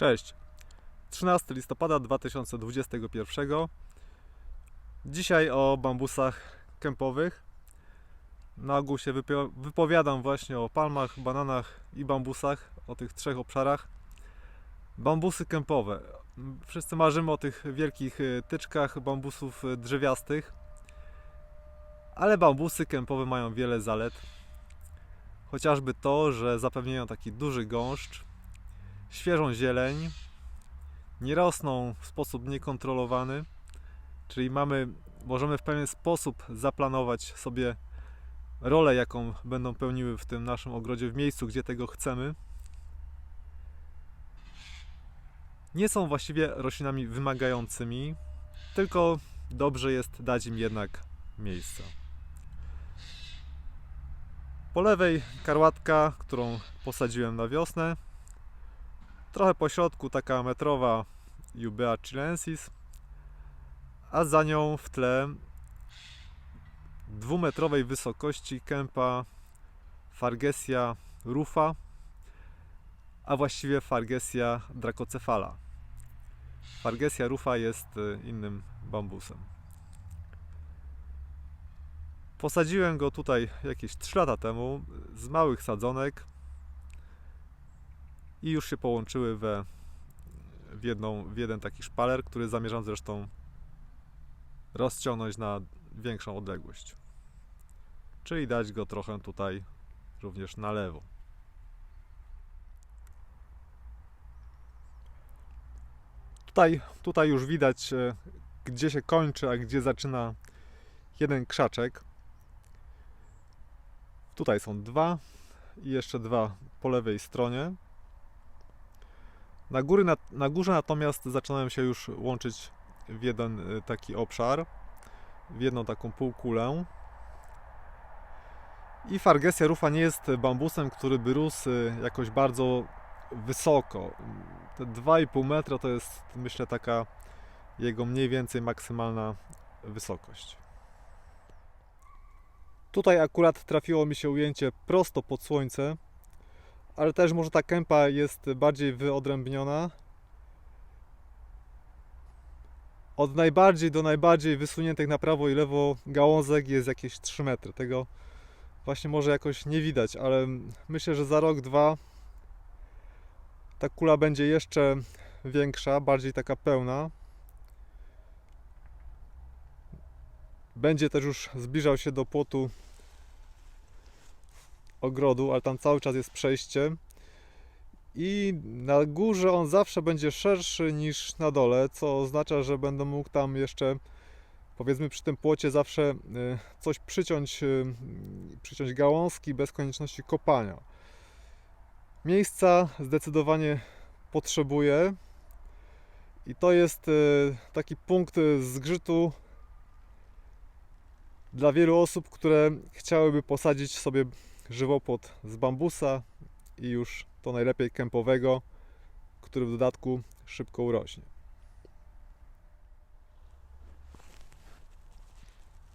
Cześć. 13 listopada 2021. Dzisiaj o bambusach kępowych. Na ogół się wypowiadam właśnie o palmach, bananach i bambusach, o tych trzech obszarach. Bambusy kępowe. Wszyscy marzymy o tych wielkich y, tyczkach bambusów y, drzewiastych, ale bambusy kępowe mają wiele zalet. Chociażby to, że zapewniają taki duży gąszcz, świeżą zieleń, nie rosną w sposób niekontrolowany, czyli mamy, możemy w pewien sposób zaplanować sobie rolę, jaką będą pełniły w tym naszym ogrodzie, w miejscu, gdzie tego chcemy. Nie są właściwie roślinami wymagającymi, tylko dobrze jest dać im jednak miejsce. Po lewej karłatka, którą posadziłem na wiosnę. Trochę po środku taka metrowa Jubea chilensis, a za nią w tle dwumetrowej wysokości kępa Fargesia rufa, a właściwie Fargesia dracocefala. Fargesia rufa jest y, innym bambusem. Posadziłem go tutaj jakieś 3 lata temu z małych sadzonek i już się połączyły we, w, jedną, w jeden taki szpaler, który zamierzam zresztą rozciągnąć na większą odległość. Czyli dać go trochę tutaj również na lewo. Tutaj, tutaj już widać, e, gdzie się kończy, a gdzie zaczyna jeden krzaczek. Tutaj są dwa i jeszcze dwa po lewej stronie. Na, góry, na, na górze natomiast zaczynają się już łączyć w jeden y, taki obszar, w jedną taką półkulę. I Fargesia rufa nie jest bambusem, który by rósł y, jakoś bardzo wysoko. Te 2,5 metra to jest myślę taka jego mniej więcej maksymalna wysokość. Tutaj akurat trafiło mi się ujęcie prosto pod słońce, ale też może ta kępa jest bardziej wyodrębniona. Od najbardziej do najbardziej wysuniętych na prawo i lewo gałązek jest jakieś 3 metry. Tego właśnie może jakoś nie widać, ale myślę, że za rok, dwa ta kula będzie jeszcze większa, bardziej taka pełna. Będzie też już zbliżał się do płotu ogrodu, ale tam cały czas jest przejście. I na górze on zawsze będzie szerszy niż na dole, co oznacza, że będę mógł tam jeszcze powiedzmy przy tym płocie zawsze y, coś przyciąć, y, przyciąć gałązki bez konieczności kopania. Miejsca zdecydowanie potrzebuję i to jest y, taki punkt zgrzytu dla wielu osób, które chciałyby posadzić sobie żywopłot z bambusa i już to najlepiej kępowego, który w dodatku szybko urośnie.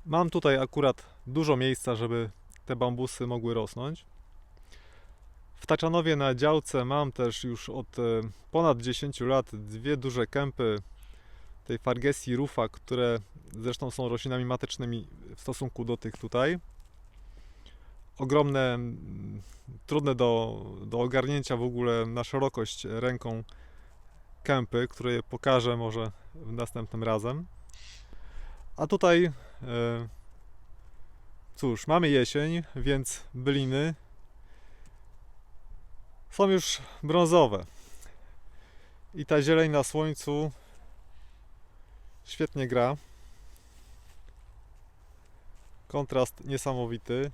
Mam tutaj akurat dużo miejsca, żeby te bambusy mogły rosnąć. W Taczanowie na działce mam też już od e, ponad 10 lat dwie duże kępy tej Fargesii rufa, które zresztą są roślinami matecznymi w stosunku do tych tutaj. Ogromne, mm, trudne do, do ogarnięcia w ogóle na szerokość ręką kępy, które pokażę może następnym razem. A tutaj, e, cóż, mamy jesień, więc byliny są już brązowe. I ta zieleń na słońcu świetnie gra. Kontrast niesamowity.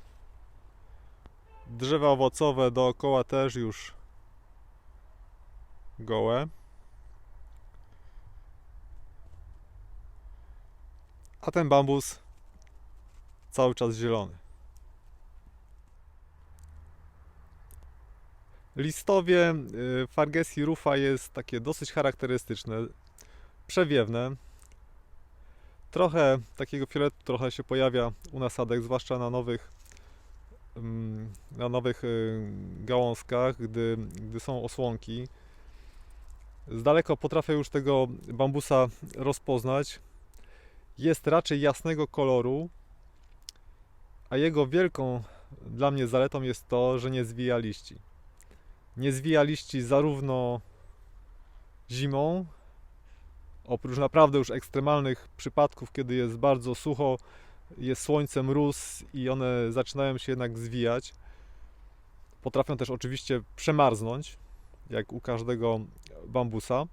Drzewa owocowe dookoła też już gołe. A ten bambus cały czas zielony. Listowie y, Fargesii rufa jest takie dosyć charakterystyczne, przewiewne. Trochę takiego fioletu trochę się pojawia u nasadek, zwłaszcza na nowych na nowych y, gałązkach, gdy, gdy są osłonki. Z daleka potrafię już tego bambusa rozpoznać. Jest raczej jasnego koloru, a jego wielką dla mnie zaletą jest to, że nie zwija liści. Nie zwija liści zarówno zimą, oprócz naprawdę już ekstremalnych przypadków, kiedy jest bardzo sucho, jest słońce, mróz i one zaczynają się jednak zwijać. Potrafią też oczywiście przemarznąć, jak u każdego bambusa,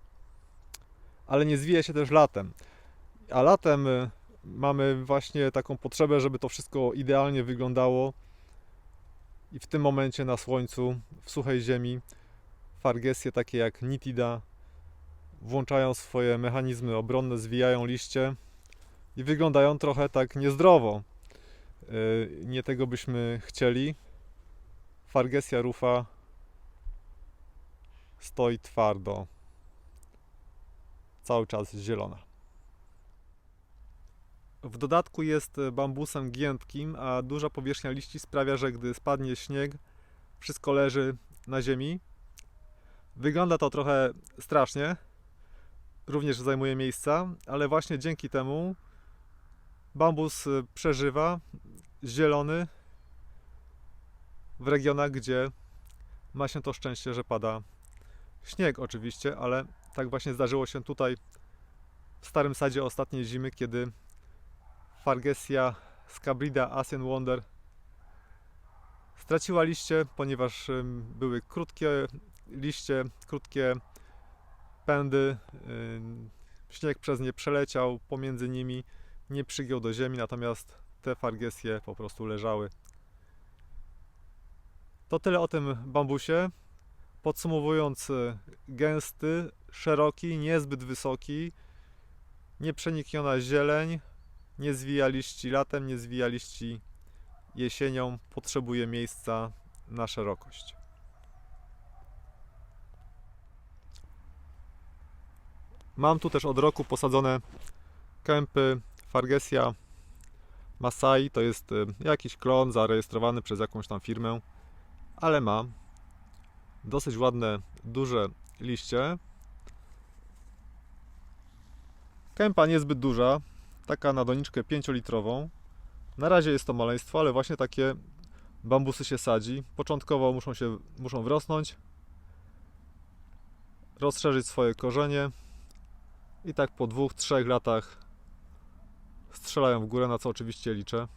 ale nie zwija się też latem. A latem y, mamy właśnie taką potrzebę, żeby to wszystko idealnie wyglądało i w tym momencie na słońcu, w suchej ziemi, fargesje takie jak Nitida włączają swoje mechanizmy obronne, zwijają liście i wyglądają trochę tak niezdrowo. Yy, Nie tego byśmy chcieli. Fargesia rufa stoi twardo. Cały czas zielona. W dodatku jest bambusem giętkim, a duża powierzchnia liści sprawia, że gdy spadnie śnieg, wszystko leży na ziemi. Wygląda to trochę strasznie, również zajmuje miejsca, ale właśnie dzięki temu bambus y, przeżywa zielony w regionach, gdzie ma się to szczęście, że pada śnieg oczywiście, ale tak właśnie zdarzyło się tutaj w Starym Sadzie ostatniej zimy, kiedy Fargesia scabrida Asian Wonder straciła liście, ponieważ były krótkie liście, krótkie pędy. Śnieg przez nie przeleciał pomiędzy nimi, nie przygiął do ziemi, natomiast te fargesje po prostu leżały. To tyle o tym bambusie. Podsumowując, y, gęsty, szeroki, niezbyt wysoki, nieprzenikniona zieleń, nie zwija liści latem, nie zwija liści jesienią, potrzebuje miejsca na szerokość. Mam tu też od roku posadzone kępy Fargesia Masai. To jest y, jakiś klon zarejestrowany przez jakąś tam firmę, ale ma dosyć ładne, duże liście. Kępa niezbyt duża, taka na doniczkę 5-litrową. Na razie jest to maleństwo, ale właśnie takie bambusy się sadzi. Początkowo muszą się muszą wrosnąć, rozszerzyć swoje korzenie i tak po dwóch, trzech latach strzelają w górę, na co oczywiście liczę.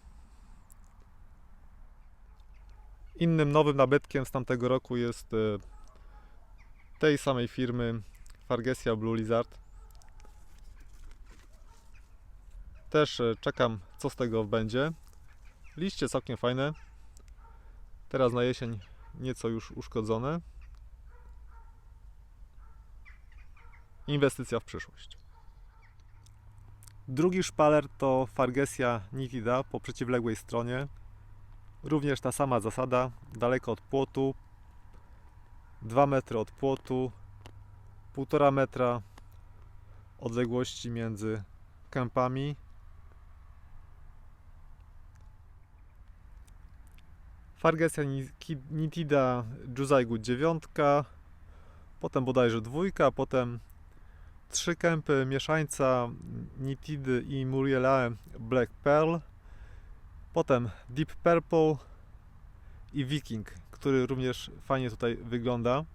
Innym nowym nabytkiem z tamtego roku jest e, tej samej firmy Fargesia Blue Lizard. Też e, czekam, co z tego będzie. Liście całkiem fajne. Teraz na jesień nieco już uszkodzone. Inwestycja w przyszłość. Drugi szpaler to Fargesia nitida po przeciwległej stronie. Również ta sama zasada, daleko od płotu, 2 metry od płotu, 1,5 metra odległości między kępami. Fargesia nitida Juzaigu 9, potem bodajże dwójka, potem trzy kępy mieszańca Nitidy i Murielae Black Pearl, potem Deep Purple i Viking, który również fajnie tutaj wygląda.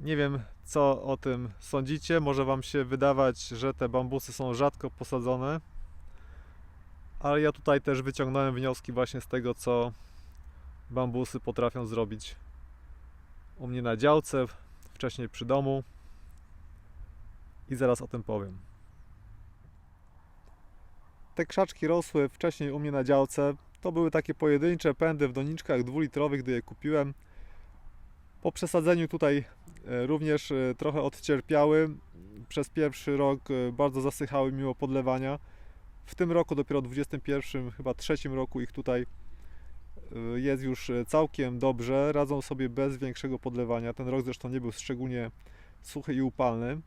Nie wiem, co o tym sądzicie. Może Wam się wydawać, że te bambusy są rzadko posadzone, ale ja tutaj też wyciągnąłem wnioski właśnie z tego, co bambusy potrafią zrobić u mnie na działce, wcześniej przy domu i zaraz o tym powiem. Te krzaczki rosły wcześniej u mnie na działce. To były takie pojedyncze pędy w doniczkach dwulitrowych, gdy je kupiłem. Po przesadzeniu tutaj e, również e, trochę odcierpiały. Przez pierwszy rok e, bardzo zasychały mimo podlewania. W tym roku, dopiero 21, chyba trzecim roku ich tutaj jest już e, całkiem dobrze. Radzą sobie bez większego podlewania. Ten rok zresztą nie był szczególnie suchy i upalny.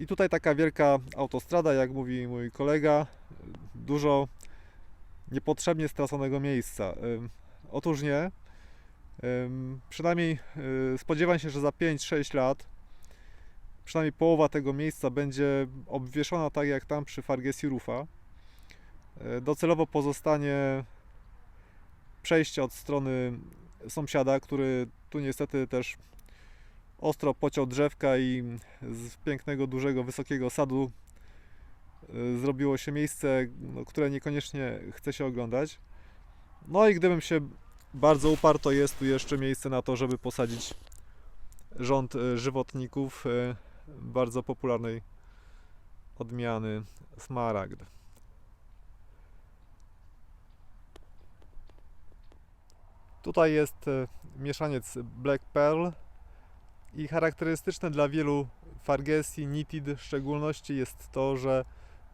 I tutaj taka wielka autostrada, jak mówi mój kolega, dużo niepotrzebnie straconego miejsca. Otóż nie. Przynajmniej y, spodziewam się, że za 5-6 lat przynajmniej połowa tego miejsca będzie obwieszona tak jak tam przy Fargesi Rufa. Y, Docelowo pozostanie przejście od strony sąsiada, który tu niestety też ostro pociął drzewka i z pięknego, dużego, wysokiego sadu y, zrobiło się miejsce, no, które niekoniecznie chce się oglądać. No i gdybym się bardzo uparł, to jest tu jeszcze miejsce na to, żeby posadzić rząd y, żywotników y, bardzo popularnej odmiany smaragd. Tutaj jest e, mieszaniec Black Pearl i charakterystyczne dla wielu Fargesi Nitid w szczególności jest to, że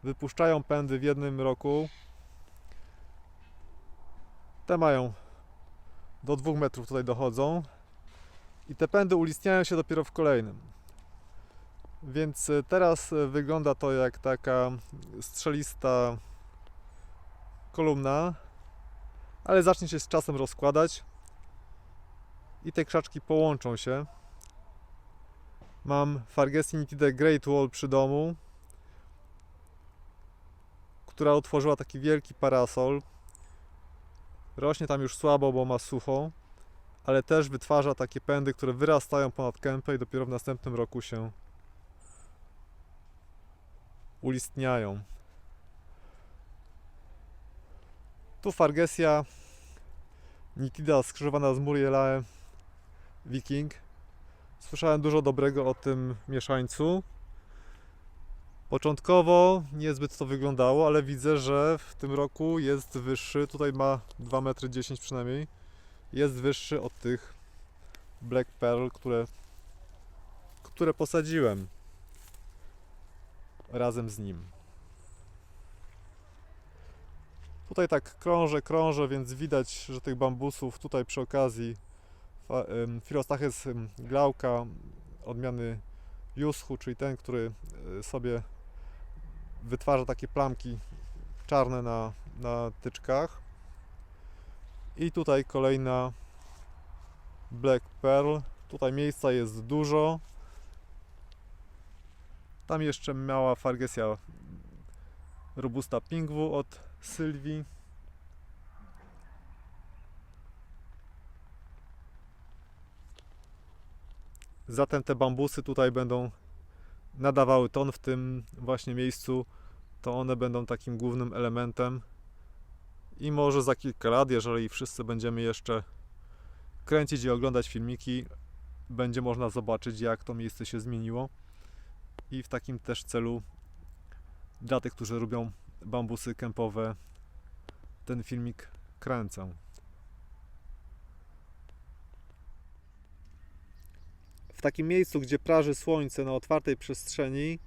wypuszczają pędy w jednym roku. Te mają do 2 metrów tutaj dochodzą i te pędy ulistniają się dopiero w kolejnym. Więc e, teraz e, wygląda to jak taka strzelista kolumna, ale zacznie się z czasem rozkładać i te krzaczki połączą się. Mam Fargesi Nitide Great Wall przy domu, która utworzyła taki wielki parasol. Rośnie tam już słabo, bo ma sucho, ale też wytwarza takie pędy, które wyrastają ponad kępę i dopiero w następnym roku się ulistniają. Tu Fargesia Nitida skrzyżowana z Murielae Viking. Słyszałem dużo dobrego o tym mieszańcu. Początkowo niezbyt to wyglądało, ale widzę, że w tym roku jest wyższy. Tutaj ma 2,10 m przynajmniej. Jest wyższy od tych Black Pearl, które, które posadziłem razem z nim. Tutaj tak krążę, krążę, więc widać, że tych bambusów tutaj przy okazji em, glauka odmiany Juschu, czyli ten, który e, sobie wytwarza takie plamki czarne na, na tyczkach. I tutaj kolejna Black Pearl. Tutaj miejsca jest dużo. Tam jeszcze mała Fargesia Robusta Pingwu od Sylwii. Zatem te bambusy tutaj będą nadawały ton w tym właśnie miejscu. To one będą takim głównym elementem. I może za kilka lat, jeżeli wszyscy będziemy jeszcze kręcić i oglądać filmiki, będzie można zobaczyć, jak to miejsce się zmieniło. I w takim też celu dla tych, którzy lubią bambusy kępowe, ten filmik kręcę. W takim miejscu, gdzie praży słońce na otwartej przestrzeni,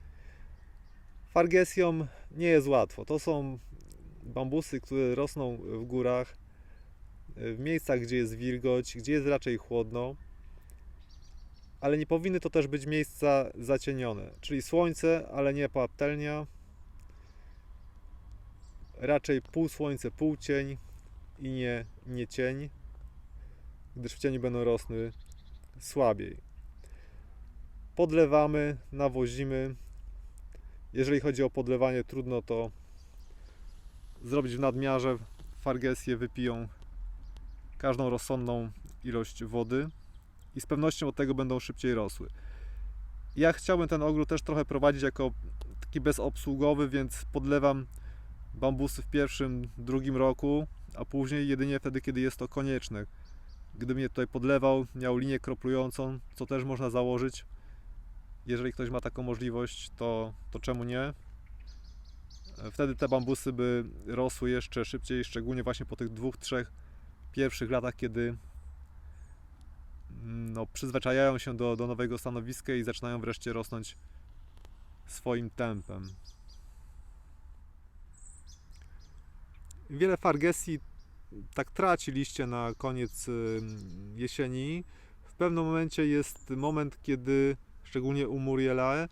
fargesiom nie jest łatwo. To są bambusy, które rosną w górach, w miejscach, gdzie jest wilgoć, gdzie jest raczej chłodno. Ale nie powinny to też być miejsca zacienione, czyli słońce, ale nie patelnia, raczej pół słońce, pół cień i nie, nie cień, gdyż w cieniu będą rosły słabiej. Podlewamy, nawozimy. Jeżeli chodzi o podlewanie, trudno to zrobić w nadmiarze. Fargesje wypiją każdą rozsądną ilość wody i z pewnością od tego będą szybciej rosły. Ja chciałbym ten ogród też trochę prowadzić jako taki bezobsługowy, więc podlewam bambusy w pierwszym, drugim roku, a później jedynie wtedy, kiedy jest to konieczne. Gdybym je tutaj podlewał, miał linię kroplującą, co też można założyć. Jeżeli ktoś ma taką możliwość, to, to czemu nie? Wtedy te bambusy by rosły jeszcze szybciej, szczególnie właśnie po tych dwóch, trzech pierwszych latach, kiedy mm, no, przyzwyczajają się do, do nowego stanowiska i zaczynają wreszcie rosnąć swoim tempem. Wiele fargesji tak traci liście na koniec ym, jesieni. W pewnym momencie jest moment, kiedy, szczególnie u Murielae,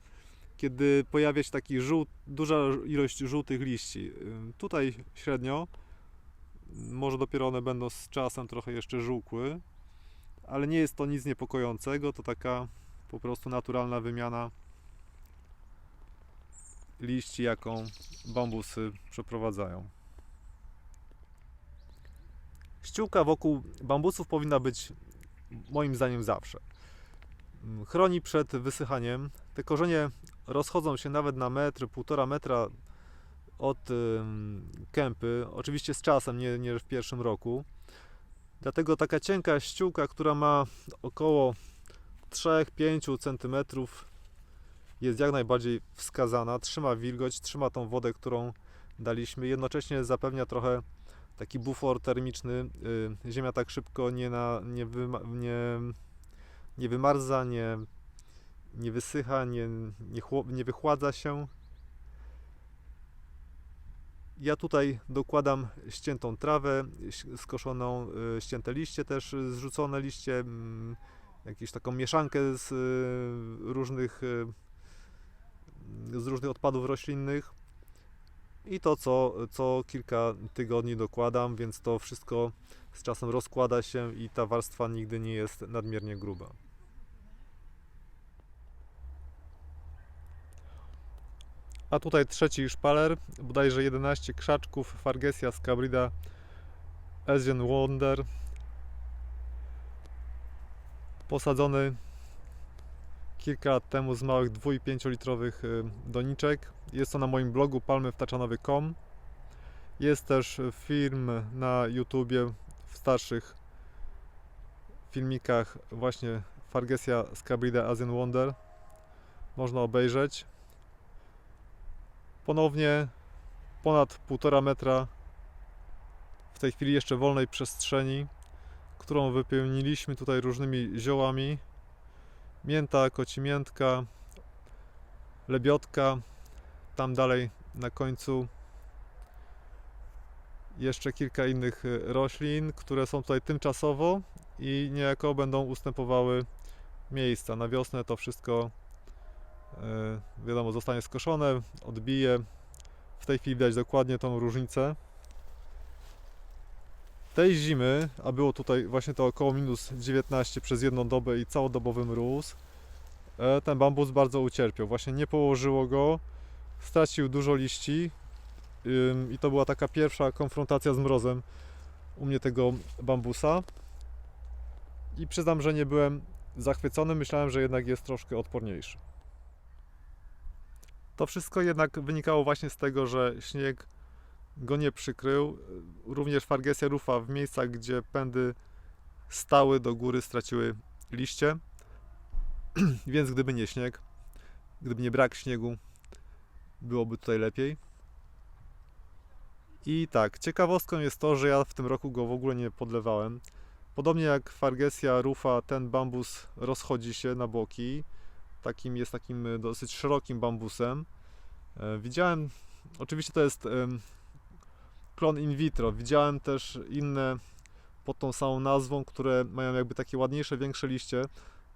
kiedy pojawia się taki żółt, duża ilość żółtych liści. Ym, Tutaj średnio, może dopiero one będą z czasem trochę jeszcze żółkły, ale nie jest to nic niepokojącego, to taka po prostu naturalna wymiana liści, jaką bambusy przeprowadzają. Ściółka wokół bambusów powinna być moim zdaniem zawsze. Mm, Chroni przed wysychaniem. Te korzenie rozchodzą się nawet na metr, półtora metra od kępy. Oczywiście z czasem, nie, nie w pierwszym roku. Dlatego taka cienka ściółka, która ma około 3-5 cm jest jak najbardziej wskazana. Trzyma wilgoć, trzyma tą wodę, którą daliśmy. Jednocześnie zapewnia trochę taki bufor termiczny. Y, Ziemia tak szybko nie, na, nie, wyma, nie, nie wymarza, nie, nie wysycha, nie, nie, chło, nie wychładza się. Ja tutaj dokładam ściętą trawę, skoszoną, y, ścięte liście też, y, zrzucone liście, mm, jakąś taką mieszankę z różnych, z różnych odpadów roślinnych. I to co, co kilka tygodni dokładam, więc to wszystko z czasem rozkłada się i ta warstwa nigdy nie jest nadmiernie gruba. A tutaj trzeci szpaler, bodajże 11 krzaczków, Fargesia scabrida Asian Wonder. Posadzony kilka lat temu z małych 2,5 litrowych y, doniczek. Jest to na moim blogu palmywtaczanowy.com. Jest też film na YouTubie w starszych filmikach właśnie Fargesia scabrida Asian Wonder. Można obejrzeć. Ponownie ponad 1,5 metra w tej chwili jeszcze wolnej przestrzeni, którą wypełniliśmy tutaj różnymi ziołami. Mięta, kocimiętka, lebiotka, tam dalej na końcu jeszcze kilka innych y, roślin, które są tutaj tymczasowo i niejako będą ustępowały miejsca. Na wiosnę to wszystko y, wiadomo zostanie skoszone, odbije. W tej chwili widać dokładnie tą różnicę. Tej zimy, a było tutaj właśnie to około minus 19 przez jedną dobę i całodobowy mróz, e, ten bambus bardzo ucierpiał. Właśnie nie położyło go, stracił dużo liści i to była taka pierwsza konfrontacja z mrozem u mnie tego bambusa. I przyznam, że nie byłem zachwycony, myślałem, że jednak jest troszkę odporniejszy. To wszystko jednak wynikało właśnie z tego, że śnieg go nie przykrył. Również Fargesia rufa w miejscach, gdzie pędy stały do góry, straciły liście. Więc gdyby nie śnieg, gdyby nie brak śniegu, byłoby tutaj lepiej. I tak, ciekawostką jest to, że ja w tym roku go w ogóle nie podlewałem. Podobnie jak Fargesia rufa, ten bambus rozchodzi się na boki. Takim jest takim e, dosyć szerokim bambusem. E, Widziałem, oczywiście to jest klon in vitro. Widziałem też inne pod tą samą nazwą, które mają jakby takie ładniejsze, większe liście.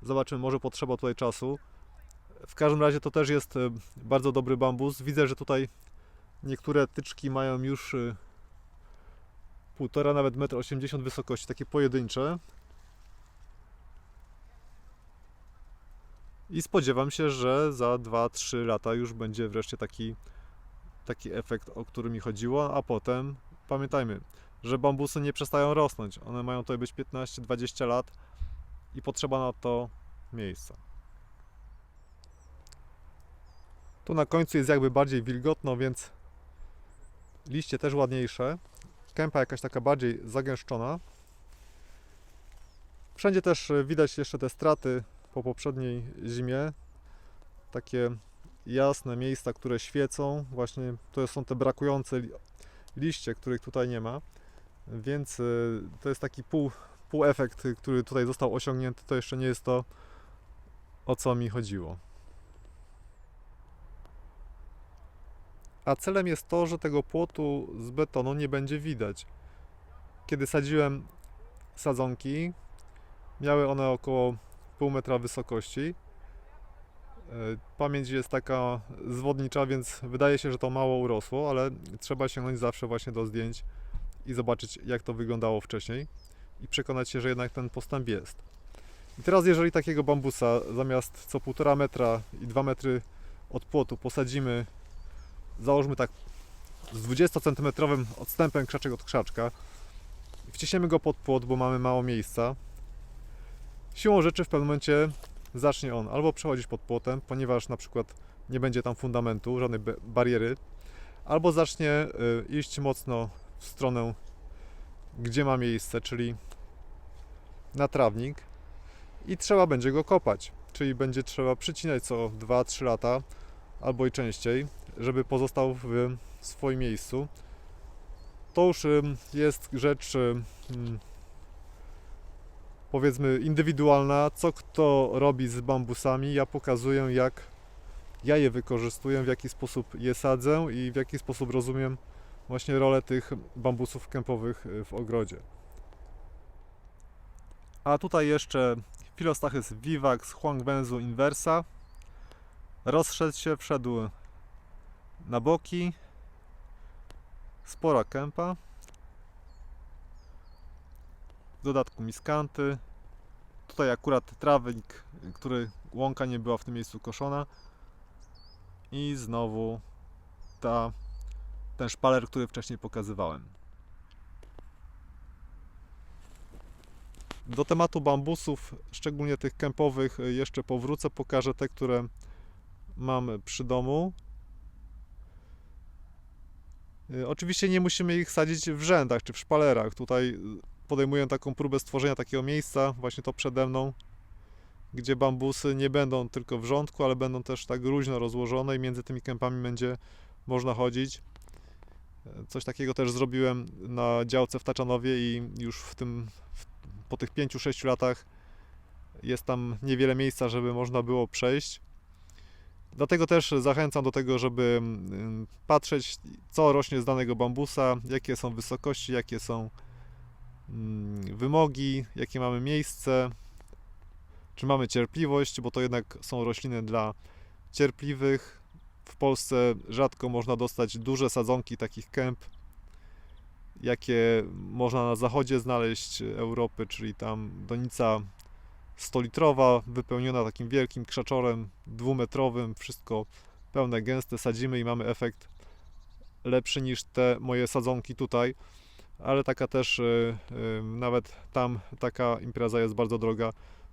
Zobaczymy, może potrzeba tutaj czasu. W każdym razie to też jest bardzo dobry bambus. Widzę, że tutaj niektóre tyczki mają już e, półtora, nawet 1,80 m wysokości, takie pojedyncze. I spodziewam się, że za 2-3 lata już będzie wreszcie taki, taki efekt, o który mi chodziło, a potem pamiętajmy, że bambusy nie przestają rosnąć. One mają tutaj być 15-20 lat i potrzeba na to miejsca. Tu na końcu jest jakby bardziej wilgotno, więc liście też ładniejsze. Kępa jakaś taka bardziej zagęszczona. Wszędzie też e, widać jeszcze te straty po poprzedniej zimie. Takie jasne miejsca, które świecą. Właśnie to są te brakujące li- liście, których tutaj nie ma. Więc y, to jest taki pół, pół efekt, który tutaj został osiągnięty. To jeszcze nie jest to, o co mi chodziło. A celem jest to, że tego płotu z betonu nie będzie widać. Kiedy sadziłem sadzonki, miały one około pół metra wysokości. E, Pamięć jest taka zwodnicza, więc wydaje się, że to mało urosło, ale trzeba sięgnąć zawsze właśnie do zdjęć i zobaczyć, jak to wyglądało wcześniej i przekonać się, że jednak ten postęp jest. I teraz jeżeli takiego bambusa zamiast co 1,5 metra i 2 metry od płotu posadzimy, założmy tak z 20 cm odstępem krzaczek od krzaczka. Wciśniemy go pod płot, bo mamy mało miejsca, siłą rzeczy w pewnym momencie zacznie on albo przechodzić pod płotem, ponieważ na przykład nie będzie tam fundamentu, żadnej bariery, albo zacznie y, iść mocno w stronę, gdzie ma miejsce, czyli na trawnik. I trzeba będzie go kopać, czyli będzie trzeba przycinać co 2-3 lata albo i częściej, żeby pozostał w swoim miejscu. To już jest rzecz powiedzmy indywidualna, co kto robi z bambusami. Ja pokazuję jak ja je wykorzystuję, w jaki sposób je sadzę i w jaki sposób rozumiem właśnie rolę tych bambusów kępowych y, w ogrodzie. A tutaj jeszcze Philostachys vivax Huangbenzu inversa. Rozszedł się, wszedł na boki. Spora kępa. W dodatku miskanty. Tutaj akurat trawnik, który łąka nie była w tym miejscu koszona. I znowu ta, ten szpaler, który wcześniej pokazywałem. Do tematu bambusów, szczególnie tych kępowych, jeszcze powrócę. Pokażę te, które mam przy domu. Y, Oczywiście nie musimy ich sadzić w rzędach czy w szpalerach. Tutaj y, podejmuję taką próbę stworzenia takiego miejsca, właśnie to przede mną, gdzie bambusy nie będą tylko w rządku, ale będą też tak luźno rozłożone i między tymi kępami będzie można chodzić. Y, Coś takiego też zrobiłem na działce w Taczanowie i już w tym, w, po tych 5-6 latach jest tam niewiele miejsca, żeby można było przejść. Dlatego też zachęcam do tego, żeby mm, patrzeć, co rośnie z danego bambusa, jakie są wysokości, jakie są mm, wymogi, jakie mamy miejsce, czy mamy cierpliwość, bo to jednak są rośliny dla cierpliwych. W Polsce rzadko można dostać duże sadzonki takich kęp, jakie można na zachodzie znaleźć Europy, czyli tam donica 100-litrowa, wypełniona takim wielkim krzaczorem dwumetrowym, wszystko pełne, gęste, sadzimy i mamy efekt lepszy niż te moje sadzonki tutaj, ale taka też, y, y, nawet tam taka impreza jest bardzo droga,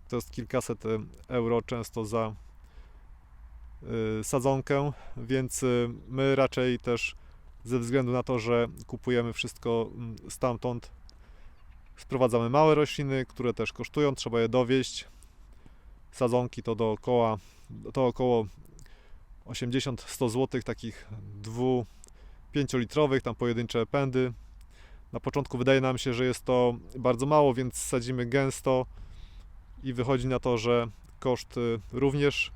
to jest kilkaset y, euro często za sadzonkę, więc my raczej też ze względu na to, że kupujemy wszystko mm, stamtąd, sprowadzamy małe rośliny, które też kosztują, trzeba je dowieść. Sadzonki to dookoła, to około 80-100 zł, takich 2-5 litrowych, tam pojedyncze pędy. Na początku wydaje nam się, że jest to bardzo mało, więc sadzimy gęsto i wychodzi na to, że koszt y, również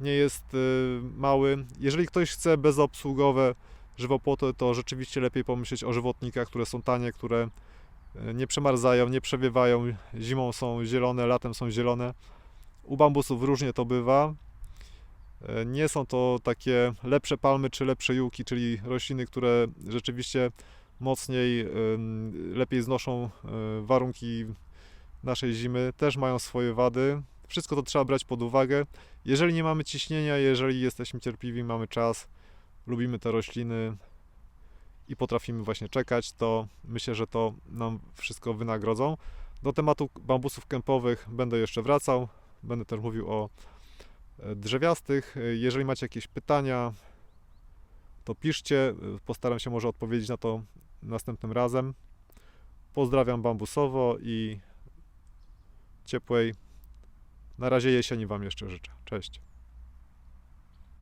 nie jest y, mały. Jeżeli ktoś chce bezobsługowe żywopłoty, to rzeczywiście lepiej pomyśleć o żywotnikach, które są tanie, które nie przemarzają, nie przewiewają, zimą są zielone, latem są zielone. U bambusów różnie to bywa. Y, Nie są to takie lepsze palmy czy lepsze juki, czyli rośliny, które rzeczywiście mocniej, lepiej znoszą y, warunki naszej zimy. Też mają swoje wady. Wszystko to trzeba brać pod uwagę. Jeżeli nie mamy ciśnienia, jeżeli jesteśmy cierpliwi, mamy czas, lubimy te rośliny i potrafimy właśnie czekać, to myślę, że to nam wszystko wynagrodzą. Do tematu bambusów kępowych będę jeszcze wracał. Będę też mówił o e, drzewiastych. E, Jeżeli macie jakieś pytania, to piszcie. E, Postaram się może odpowiedzieć na to następnym razem. Pozdrawiam bambusowo i ciepłej. Na razie jesieni Wam jeszcze życzę. Cześć.